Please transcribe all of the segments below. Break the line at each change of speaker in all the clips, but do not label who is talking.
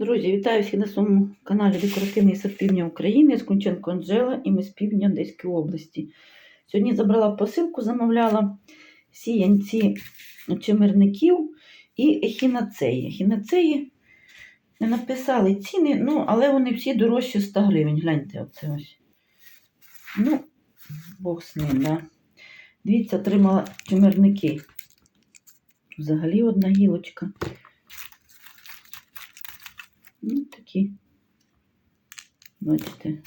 Друзі, вітаю всіх на своєму каналі Декоративний сад Півдня України. Я Скунченко Анжела і ми з півдня Одеської області. Сьогодні забрала посилку, замовляла сіянці чимирників і ехінацеї. Ехінацеї не написали ціни, ну, але вони всі дорожчі 100 гривень. Гляньте, оце ось. Ну, Бог з ним, да. Дивіться, отримала чимирники. Взагалі одна гілочка. Ну, такі. Бачите.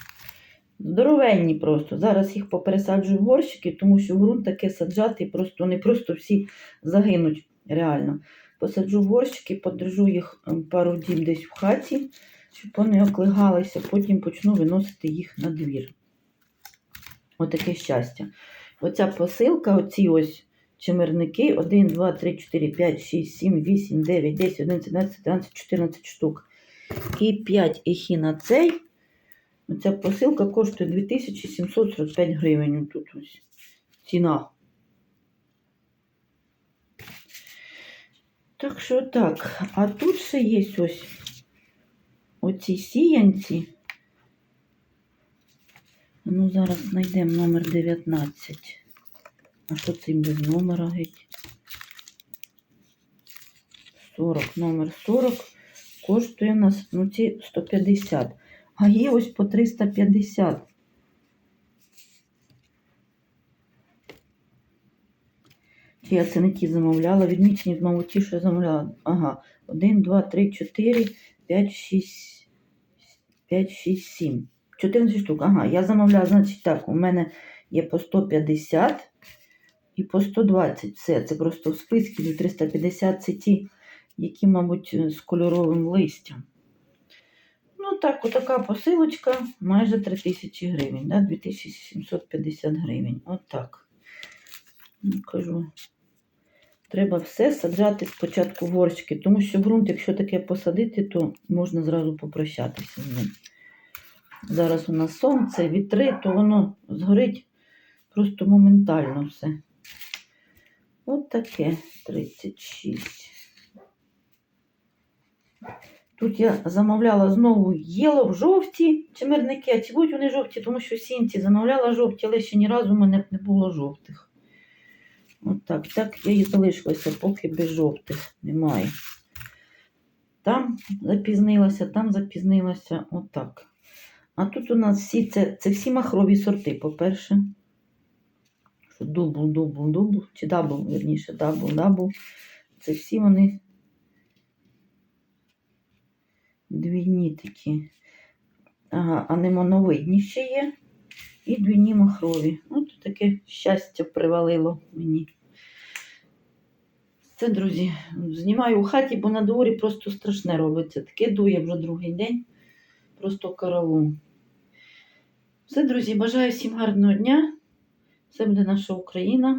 Здоровенні просто. Зараз їх попересаджую в горщики, тому що ґрунт таке саджати, просто вони просто всі загинуть реально. Посаджу в горщики, подержу їх ем, пару діб десь в хаті, щоб вони оклигалися, потім почну виносити їх на двір. Отаке щастя. Оця посилка, оці ось чимирники, 1, 2, 3, 4, 5, 6, 7, 8, 9, 10, 11, 12, 13, 14 штук. І 5 ехінацей. Оця посилка коштує 2745 гривень. Тут ось ціна. Так що так. А тут ще є ось оці сіянці. Ну, зараз знайдемо номер 19. А що це без номера геть? 40, номер 40 коштує нас ну, ці 150. А є ось по 350. Чи я це не ті замовляла? Відмічені, знову ті, що замовляла. Ага. 1, 2, 3, 4, 5, 6, 5, 6, 7. 14 штук. Ага, я замовляла, значить так, у мене є по 150 і по 120. Все, це просто в списку 350 це ті, які, мабуть, з кольоровим листям. Ну так, отака посилочка майже 3000 гривень, да? 2750 гривень. Отак. Ну, кажу, треба все саджати спочатку в горщики, тому що ґрунт, якщо таке посадити, то можна зразу попрощатися з ним. Зараз у нас сонце, вітри, то воно згорить просто моментально все. От таке 36. Тут я замовляла знову єло жовті чимирники, а ці будуть вони жовті, тому що сінці замовляла жовті, але ще ні разу в мене не було жовтих. От так, так я і залишилася, поки без жовтих немає. Там запізнилася, там запізнилася, отак. А тут у нас всі це, це всі махрові сорти, по-перше. Дубл, дубл, дубл, чи дабл, верніше, дабл, дабл. Це всі вони двійні такі. Ага, анемоновидні ще є. І двійні махрові. От таке щастя привалило мені. Це, друзі, знімаю у хаті, бо на дворі просто страшне робиться. Таке дує вже другий день. Просто караул. Все, друзі, бажаю всім гарного дня. Це буде наша Україна.